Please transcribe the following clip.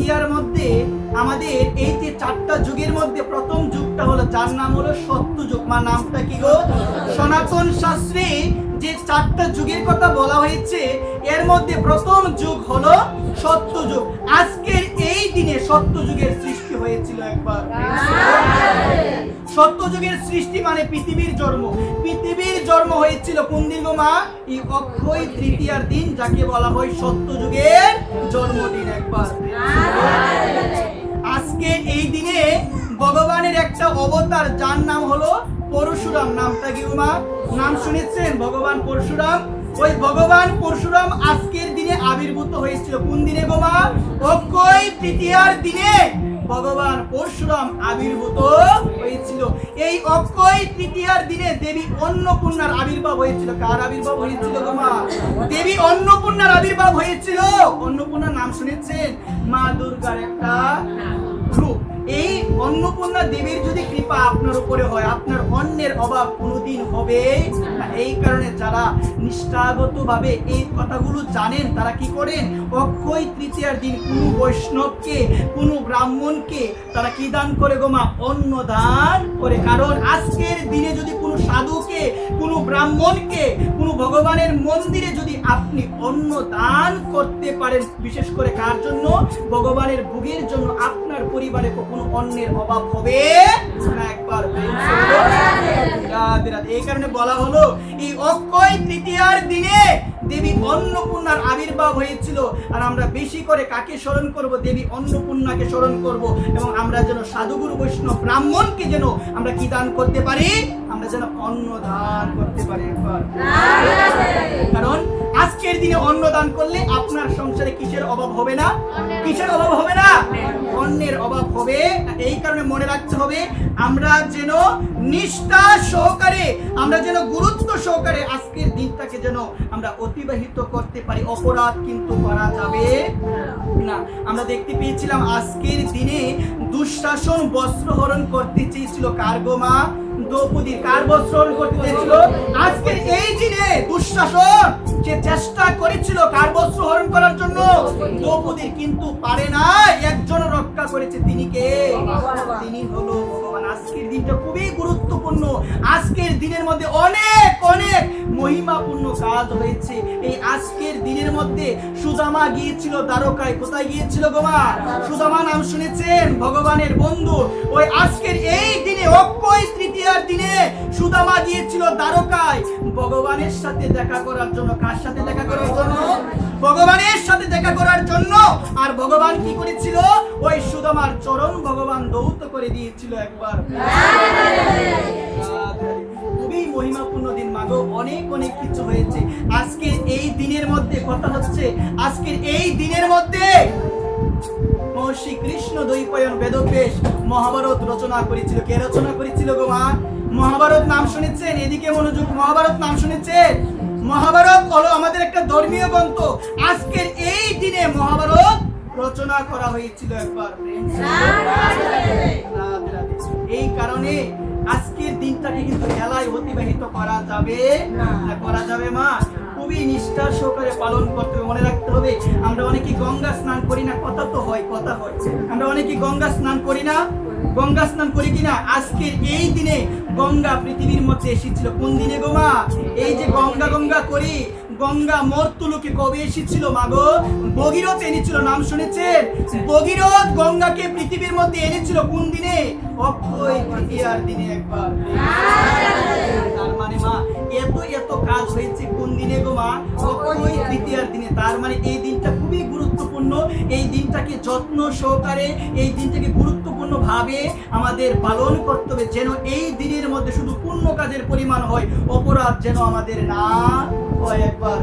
তৃতীয়ার মধ্যে আমাদের এই যে চারটা যুগের মধ্যে প্রথম যুগটা হলো, যার নাম হলো সত্য যুগ। মা নামটা কি গো? সনাতন শাস্ত্রে যে চারটা যুগের কথা বলা হয়েছে, এর মধ্যে প্রথম যুগ হলো সত্য যুগ। আজকের এই দিনে সত্য যুগের সৃষ্টি হয়েছিল একবার। সত্য যুগের সৃষ্টি মানে পৃথিবীর জন্ম। পৃথিবীর জন্ম হয়েছিল কোন দিন মা? এই অক্ষয় তৃতীয়ার দিন, যাকে বলা হয় সত্য যুগের জন্মদিন একবার। আজকে এই দিনে ভগবানের একটা অবতার, যার নাম হলো পরশুরাম। নামটা কি মা? নাম শুনেছেন? ভগবান পরশুরাম। ওই ভগবান পরশুরাম আজকের দিনে আবির্ভূত হয়েছিল। কোন দিনে গো মা? অক্ষয় তৃতীয়ার দিনে। ভগবান পরশুরাম আবির্ভূত হয়েছিল। এই অক্ষয় তৃতীয়ার দিনে দেবী অন্নপূর্ণার আবির্ভাব হয়েছিল। কার আবির্ভাব হয়েছিল তোমার দেবী অন্নপূর্ণার আবির্ভাব হয়েছিল। অন্নপূর্ণার নাম শুনেছেন? মা দুর্গার একটা রূপ। এই অন্নপূর্ণা দেবীর যদি কৃপা আপনার উপরে হয়, আপনার অন্যের অভাব কোনোদিন হবে। এই কারণে যারা নিষ্ঠাগত ভাবে এই কথাগুলো জানেন, তারা কি করেন? অক্ষয় তৃতীয়ার দিন কোনো বৈষ্ণবকে কোনো ব্রাহ্মণকে তারা কি দান করে গোমা অন্ন দান করে। কারণ আজকের দিনে যদি কোনো সাধুকে কোনো ব্রাহ্মণকে কোনো ভগবানের মন্দিরে যদি আপনি অন্ন দান করতে পারেন বিশেষ করে কার জন্য? ভগবানের ভোগের জন্য আপনার পরিবারে কখনো অন্যের অভাব হবে? না একবার। এই কারণে বলা হলো এই অক্ষয় তৃতীয়ার দিনে অন্নপূর্ণার আবির্ভাব হয়েছিল আর আমরা বেশি করে কাকে স্মরণ করব? দেবী অন্নপূর্ণাকে স্মরণ করব এবং আমরা যেন সাধুগুরু বৈষ্ণব ব্রাহ্মণকে যেন আমরা কি দান করতে পারি? আমরা যেন অন্ন দান করতে পারি কারণ আজকের দিনে অন্ন দান করলে আপনার সংসারে কিসের অভাব হবে না? কিসের অভাব হবে না? অন্যের অভাব হবে। এই কারণে মনে রাখতে হবে, আমরা যেন নিষ্ঠা সহকারে, আমরা যেন গুরুত্ব সহকারে আজকের দিনটাকে যেন আমরা অতিবাহিত করতে পারি। অপরাধ কিন্তু করা যাবে না। আমরা দেখতে পেয়েছিলাম আজকের দিনে দুঃশাসন বস্ত্রহরণ করতে চেয়েছিল কার্গমা দ্রৌপদীর কার বস্ত্রহরণ করতে চেয়েছিল? আজকের এই দিনে দুঃশাসন সে চেষ্টা করেছিল কার বস্ত্র হরণ করার জন্য দ্রৌপদীর কিন্তু পারে না একজন রক্ষা করেছে। তিনি কে? তিনি হলো ভগবান। আজকের দিনটা খুবই গুরুত্বপূর্ণ। আজকের দিনের মধ্যে অনেক অনেক মহিমাপূর্ণ কাজ হয়েছে। এই আজকের দিনের মধ্যে সুদামা গিয়েছিল দ্বারকায়। কোথায় গিয়েছিল গোমা সুদামা নাম শুনেছেন? ভগবানের বন্ধু। ওই আজকের এই দিনে তৃতীয়ার দিনে সুদামা গিয়েছিল দ্বারকায়। ভগবানের সাথে দেখা করার জন্য, কার সাথে দেখা করার জন্য? ভগবানের সাথে দেখা করার জন্য। আর ভগবান কি করেছিল? ওই সুদামার চরণ ভগবান দৌত করে দিয়েছিল একবার। খুবই মহিমাপূর্ণ দিন মাগো অনেক অনেক কিছু হয়েছে। আজকের এই দিনের মধ্যে কথা হচ্ছে, আজকের এই দিনের মধ্যে মহর্ষি কৃষ্ণ দ্বৈপায়ন বেদবেশ মহাভারত রচনা করেছিল। কে রচনা করেছিল গো মা? মহাভারত নাম শুনেছেন, এদিকে মনোযোগ, মহাভারত নাম শুনেছেন। মহাভারত হলো আমাদের একটা ধর্মীয় গ্রন্থ। আজকের এই দিনে মহাভারত রচনা করা হয়েছিল একবার। এই কারণে আজকের দিনটাকে কিন্তু খেলায় অতিবাহিত করা যাবে। না করা যাবে মা, খুবই নিষ্ঠার সহকারে পালন করতে হবে, মনে রাখতে হবে। আমরা অনেকে গঙ্গা স্নান করি না, কথা তো হয়, কথা হয়। আমরা অনেকে গঙ্গা স্নান করি না গঙ্গা স্নান করি কিনা? আজকের এই দিনে গঙ্গা পৃথিবীর মধ্যে এসেছিল। কোন দিনে গো মা? এই যে গঙ্গা গঙ্গা করি গঙ্গা মর্তুলোকে কবে এসেছিল মাগো ভগীরথ এনেছিল নাম শুনেছেন? ভগীরথ গঙ্গাকে পৃথিবীর মধ্যে এনেছিল কোন দিনে? অক্ষয় তৃতীয়ার দিনে একবার। তার মানে মা এত এত কাজ হয়েছে কোন দিনে গো মা? অক্ষয় তৃতীয়ার দিনে তার মানে এই দিনটা খুবই গুরুত্বপূর্ণ। এই দিনটাকে যত্ন সহকারে, এই দিনটাকে গুরুত্বপূর্ণ ভাবে আমাদের পালন করতে হবে যেন এই দিনের মধ্যে শুধু পূর্ণ কাজের পরিমাণ হয়, অপরাধ যেন আমাদের না হয় একবার।